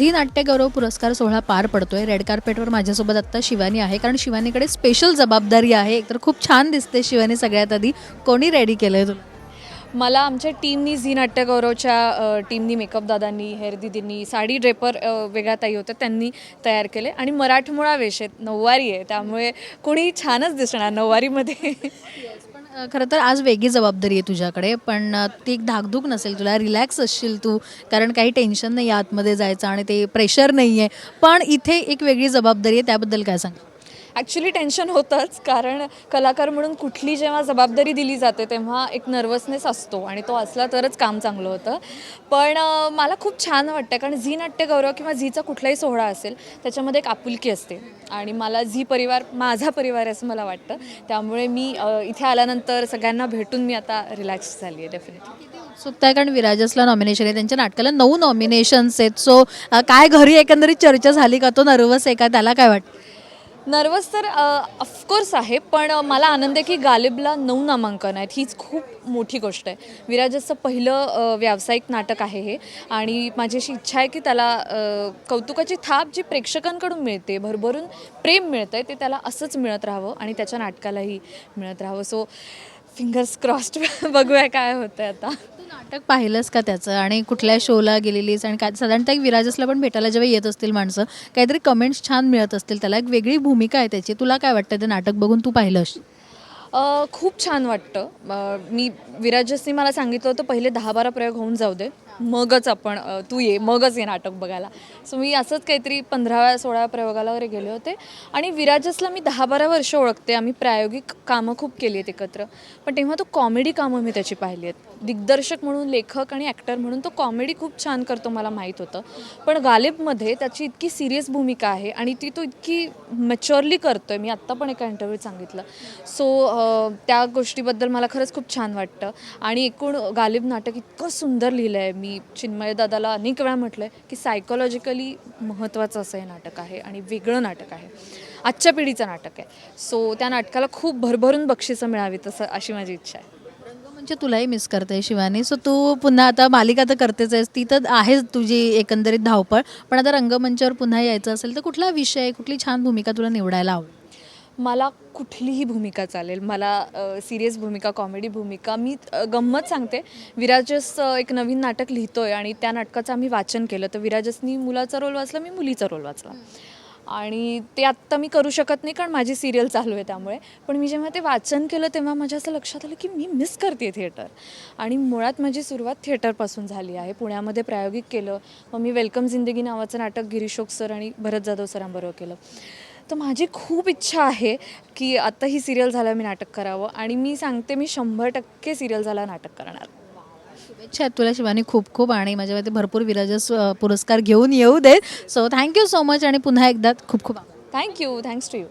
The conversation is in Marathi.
झी नाट्यगौरव पुरस्कार सोहळा पार पडतोय. रेड कार्पेटवर माझ्यासोबत आत्ता शिवानी आहे. कारण शिवानीकडे स्पेशल जबाबदारी आहे. एकतर खूप छान दिसते शिवानी सगळ्यात आधी. कोणी रेडी केलंय तुला? मला आमच्या टीमनी झी नाट्यगौरवच्या टीमनी मेकअप दादांनी हेअर दिदींनी साडी ड्रेपर वेगळा वेगळ्या ताई होत्या त्यांनी तयार केले. आणि मराठमोळा वेश आहेत. नऊवारी आहे. त्यामुळे कोणी छानच दिसणार नऊवारीमध्ये. खरं तर आज वेगळी जबाबदारी आहे तुझ्याकडे पण ती एक धाकधूक नसेल तुला रिलॅक्स असशील तू कारण काही टेन्शन नाही आहे आतमध्ये जायचं आणि ते प्रेशर नाही आहे पण इथे एक वेगळी जबाबदारी आहे त्याबद्दल काय सांग ॲक्च्युली टेन्शन होतंच कारण कलाकार म्हणून कुठली जेव्हा जबाबदारी दिली जाते तेव्हा एक नर्वसनेस असतो आणि तो असला तरच काम चांगलं होतं. पण मला खूप छान वाटतं कारण झी नाट्यगौरव किंवा झीचा कुठलाही सोहळा असेल त्याच्यामध्ये एक आपुलकी असते. आणि मला झी परिवार माझा परिवार आहे असं मला वाटतं. त्यामुळे मी इथे आल्यानंतर सगळ्यांना भेटून मी आता रिलॅक्स झाली आहे डेफिनेटली उत्सुकता आहे कारण विराजसला नॉमिनेशन आहे त्यांच्या नाटकाला नऊ नॉमिनेशन्स आहेत. सो काय घरी एकंदरीत चर्चा झाली का? तो नर्वस आहे का? त्याला काय वाटतं? नर्वस तर ऑफकोर्स आहे पण मला आनंद आहे की गालिबला नऊ नामांकन आहेत. हीच खूप मोठी गोष्ट आहे. विराजचं पहिलं व्यावसायिक नाटक आहे हे. आणि माझी अशी इच्छा आहे की त्याला कौतुकाची थाप जी प्रेक्षकांकडून मिळते भरभरून प्रेम मिळतं आहे ते त्याला असंच मिळत राहावं आणि त्याच्या नाटकालाही मिळत राहावं. सो फिंगर्स क्रॉस्ड बघूया काय होतंय आता. तू नाटक पाहिलंस का त्याचं? आणि कुठल्या शोला गेलेलीस? आणि काय साधारणतः एक विराजसला पण भेटायला जेव्हा येत असतील माणसं काहीतरी कमेंट्स छान मिळत असतील. त्याला एक वेगळी भूमिका आहे त्याची. तुला काय वाटतं ते नाटक बघून तू पाहिलंस? खूप छान वाटतं. मी विराजसनी मला सांगितलं होतं पहिले दहा बारा प्रयोग होऊन जाऊ दे. मगच आपण तू ये मगच ये नाटक बघायला. सो मी असंच काहीतरी पंधराव्या सोळाव्या प्रयोगाला वगैरे गेले होते. आणि विराजसला मी दहा बारा वर्ष ओळखते. आम्ही प्रायोगिक कामं खूप केली आहेत एकत्र. पण तेव्हा तो कॉमेडी कामं मी त्याची पाहिली आहेत. दिग्दर्शक म्हणून लेखक आणि ॲक्टर म्हणून तो कॉमेडी खूप छान करतो मला माहीत होतं. पण गालिबमध्ये त्याची इतकी सिरियस भूमिका आहे आणि ती तो इतकी मॅच्युअरली आहे मी आत्ता पण एका इंटरव्ह्यूत सांगितलं. सो त्या गोष्टीबद्दल मला खरंच खूप छान वाटतं. आणि एकूण गालिब नाटक इतकं सुंदर लिहिलं आहे मी. चिन्मय दादाला अनेक वेळा म्हटलं आहे की सायकोलॉजिकली महत्त्वाचं असं हे नाटक आहे आणि वेगळं नाटक आहे. आजच्या पिढीचं नाटक आहे. सो त्या नाटकाला खूप भरभरून बक्षिसं मिळावीत असं अशी माझी इच्छा आहे. म्हणजे तुलाही मिस करते शिवानी. सो तू पुन्हा आता मालिका तर करतेच आहेस. ती तर आहेच तुझी एकंदरीत धावपळ. पण आता रंगमंचावर पुन्हा यायचं असेल तर कुठला विषय कुठली छान भूमिका तुला निवडायला आवडेल मला कुठलीही भूमिका चालेल. मला सिरियस भूमिका कॉमेडी भूमिका मी गंमत सांगते. विराजस एक नवीन नाटक लिहितो आहे आणि त्या नाटकाचं आम्ही वाचन केलं. तर विराजसनी मुलाचा रोल वाचला मी मुलीचा रोल वाचला. आणि ते आत्ता मी करू शकत नाही कारण माझी सिरियल चालू आहे त्यामुळे. पण मी जेव्हा ते वाचन केलं तेव्हा माझ्या असं लक्षात आलं की मी मिस करते थिएटर आणि मुळात माझी सुरुवात थिएटरपासून झाली आहे. पुण्यामध्ये प्रायोगिक केलं. मग मी वेलकम जिंदगी नावाचं नाटक गिरीशोक सर आणि भरत जाधव सरांबरोबर केलं. तर माझी खूप इच्छा आहे की आत्ता ही सिरियल झालं मी नाटक करावं आणि मी सांगते मी शंभर टक्के सिरियल झाला नाटक करणार. शुभेच्छा तुला शिवानी खूप खूप आणि माझ्या मते भरपूर विराजस पुरस्कार घेऊन येऊ दे so thank you so much आणि पुन्हा एकदा खूप खूप. Thank you thanks to you